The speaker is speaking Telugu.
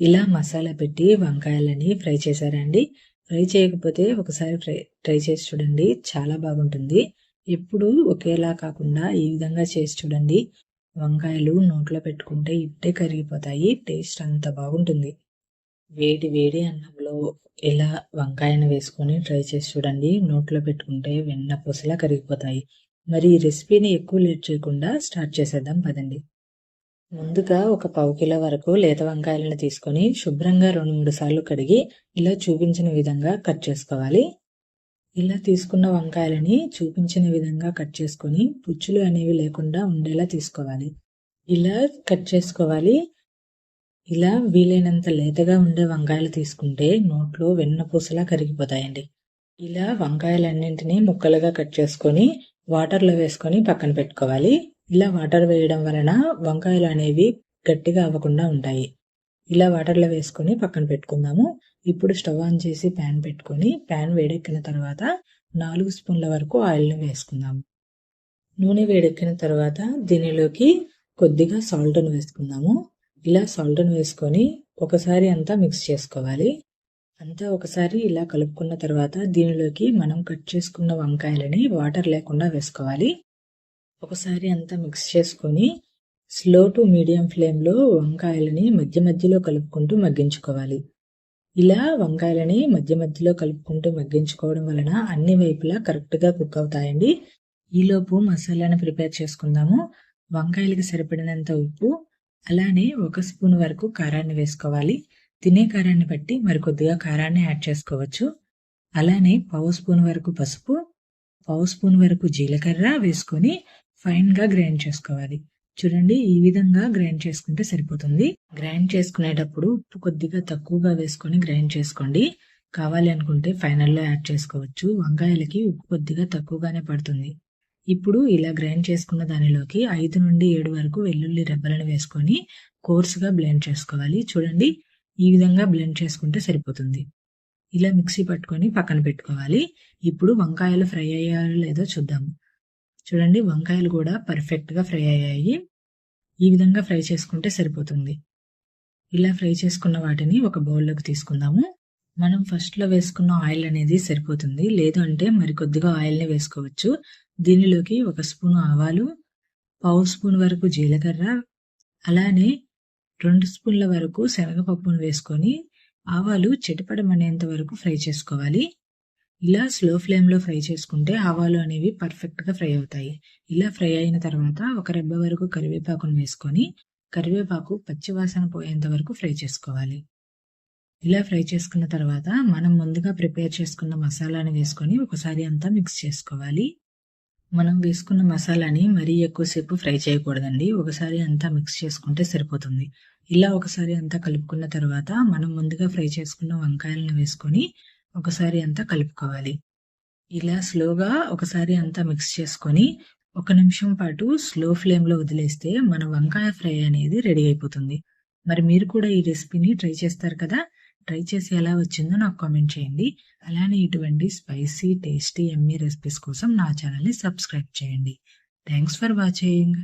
ఇలా మసాలా పెట్టి వంకాయలని ఫ్రై చేశారండి. ఫ్రై చేయకపోతే ఒకసారి ఫ్రై ట్రై చేసి చూడండి. చాలా బాగుంటుంది. ఎప్పుడు ఒకేలా కాకుండా ఈ విధంగా చేసి చూడండి. వంకాయలు నోట్లో పెట్టుకుంటే ఇట్టే కరిగిపోతాయి. టేస్ట్ అంత బాగుంటుంది. వేడి వేడి అన్నంలో ఇలా వంకాయను వేసుకొని ట్రై చేసి చూడండి. నోట్లో పెట్టుకుంటే వెన్న పూసలా కరిగిపోతాయి. మరి ఈ రెసిపీని ఎక్కువ లేట్ చేయకుండా స్టార్ట్ చేసేద్దాం. పదండి. ముందుగా ఒక పావు కిలో వరకు లేత వంకాయలను తీసుకొని శుభ్రంగా రెండు మూడు సార్లు కడిగి ఇలా చూపించిన విధంగా కట్ చేసుకోవాలి. ఇలా తీసుకున్న వంకాయలని చూపించిన విధంగా కట్ చేసుకొని పుచ్చులు అనేవి లేకుండా ఉండేలా తీసుకోవాలి. ఇలా కట్ చేసుకోవాలి. ఇలా వీలైనంత లేతగా ఉండే వంకాయలు తీసుకుంటే నోట్లో వెన్నపూసలా కరిగిపోతాయండి. ఇలా వంకాయలన్నింటినీ ముక్కలుగా కట్ చేసుకొని వాటర్లో వేసుకొని పక్కన పెట్టుకోవాలి. ఇలా వాటర్ వేయడం వలన వంకాయలు అనేవి గట్టిగా అవ్వకుండా ఉంటాయి. ఇలా వాటర్లో వేసుకొని పక్కన పెట్టుకుందాము. ఇప్పుడు స్టవ్ ఆన్ చేసి ప్యాన్ పెట్టుకొని ప్యాన్ వేడెక్కిన తర్వాత నాలుగు స్పూన్ల వరకు ఆయిల్ని వేసుకుందాము. నూనె వేడెక్కిన తర్వాత దీనిలోకి కొద్దిగా సాల్ట్ను వేసుకుందాము. ఇలా సాల్ట్ను వేసుకొని ఒకసారి అంతా మిక్స్ చేసుకోవాలి. అంతా ఒకసారి ఇలా కలుపుకున్న తర్వాత దీనిలోకి మనం కట్ చేసుకున్న వంకాయలని వాటర్ లేకుండా వేసుకోవాలి. ఒకసారి అంతా మిక్స్ చేసుకొని స్లో టు మీడియం ఫ్లేమ్లో వంకాయలని మధ్య మధ్యలో కలుపుకుంటూ మగ్గించుకోవాలి. ఇలా వంకాయలని మధ్య మధ్యలో కలుపుకుంటూ మగ్గించుకోవడం వలన అన్ని వైపులా కరెక్ట్గా కుక్ అవుతాయండి. ఈలోపు మసాలాను ప్రిపేర్ చేసుకుందాము. వంకాయలకి సరిపడినంత ఉప్పు అలానే ఒక స్పూన్ వరకు కారాన్ని వేసుకోవాలి. తినే కారాన్ని బట్టి మరికొద్దిగా కారాన్ని యాడ్ చేసుకోవచ్చు. అలానే పావు స్పూన్ వరకు పసుపు పావు స్పూన్ వరకు జీలకర్ర వేసుకొని ఫైన్గా గ్రైండ్ చేసుకోవాలి. చూడండి ఈ విధంగా గ్రైండ్ చేసుకుంటే సరిపోతుంది. గ్రైండ్ చేసుకునేటప్పుడు ఉప్పు కొద్దిగా తక్కువగా వేసుకొని గ్రైండ్ చేసుకోండి. కావాలి అనుకుంటే ఫైనల్లో యాడ్ చేసుకోవచ్చు. వంకాయలకి ఉప్పు కొద్దిగా తక్కువగానే పడుతుంది. ఇప్పుడు ఇలా గ్రైండ్ చేసుకున్న దానిలోకి ఐదు నుండి ఏడు వరకు వెల్లుల్లి రెబ్బలను వేసుకొని కోర్సుగా బ్లెండ్ చేసుకోవాలి. చూడండి ఈ విధంగా బ్లెండ్ చేసుకుంటే సరిపోతుంది. ఇలా మిక్సీ పట్టుకొని పక్కన పెట్టుకోవాలి. ఇప్పుడు వంకాయలు ఫ్రై అయ్యాయో లేదో చూద్దాము చూడండి వంకాయలు కూడా పర్ఫెక్ట్గా ఫ్రై అయ్యాయి. ఈ విధంగా ఫ్రై చేసుకుంటే సరిపోతుంది. ఇలా ఫ్రై చేసుకున్న వాటిని ఒక బౌల్లోకి తీసుకుందాము. మనం ఫస్ట్లో వేసుకున్న ఆయిల్ అనేది సరిపోతుంది. లేదు అంటే మరికొద్దిగా ఆయిల్ని వేసుకోవచ్చు. దీనిలోకి ఒక స్పూన్ ఆవాలు పావు స్పూన్ వరకు జీలకర్ర అలానే రెండు స్పూన్ల వరకు శనగపప్పును వేసుకొని ఆవాలు చిటపడమనేంత వరకు ఫ్రై చేసుకోవాలి. ఇలా స్లో ఫ్లేమ్లో ఫ్రై చేసుకుంటే ఆవాలు అనేవి పర్ఫెక్ట్గా ఫ్రై అవుతాయి. ఇలా ఫ్రై అయిన తర్వాత ఒక రెబ్బ వరకు కరివేపాకును వేసుకొని కరివేపాకు పచ్చివాసన పోయేంత వరకు ఫ్రై చేసుకోవాలి. ఇలా ఫ్రై చేసుకున్న తర్వాత మనం ముందుగా ప్రిపేర్ చేసుకున్న మసాలాని వేసుకొని ఒకసారి అంతా మిక్స్ చేసుకోవాలి. మనం వేసుకున్న మసాలాని మరీ ఎక్కువసేపు ఫ్రై చేయకూడదండి. ఒకసారి అంతా మిక్స్ చేసుకుంటే సరిపోతుంది. ఇలా ఒకసారి అంతా కలుపుకున్న తర్వాత మనం ముందుగా ఫ్రై చేసుకున్న వంకాయలను వేసుకొని ఒకసారి అంతా కలుపుకోవాలి. ఇలా స్లోగా ఒకసారి అంతా మిక్స్ చేసుకొని ఒక నిమిషం పాటు స్లో ఫ్లేమ్లో వదిలేస్తే మన వంకాయ ఫ్రై అనేది రెడీ అయిపోతుంది. మరి మీరు కూడా ఈ రెసిపీని ట్రై చేస్తారు కదా? ట్రై చేసి ఎలా వచ్చిందో నాకు కామెంట్ చేయండి. అలానే ఇటువంటి స్పైసీ టేస్టీ ఎమ్మీ రెసిపీస్ కోసం నా ఛానల్ని సబ్స్క్రైబ్ చేయండి. Thanks for watching.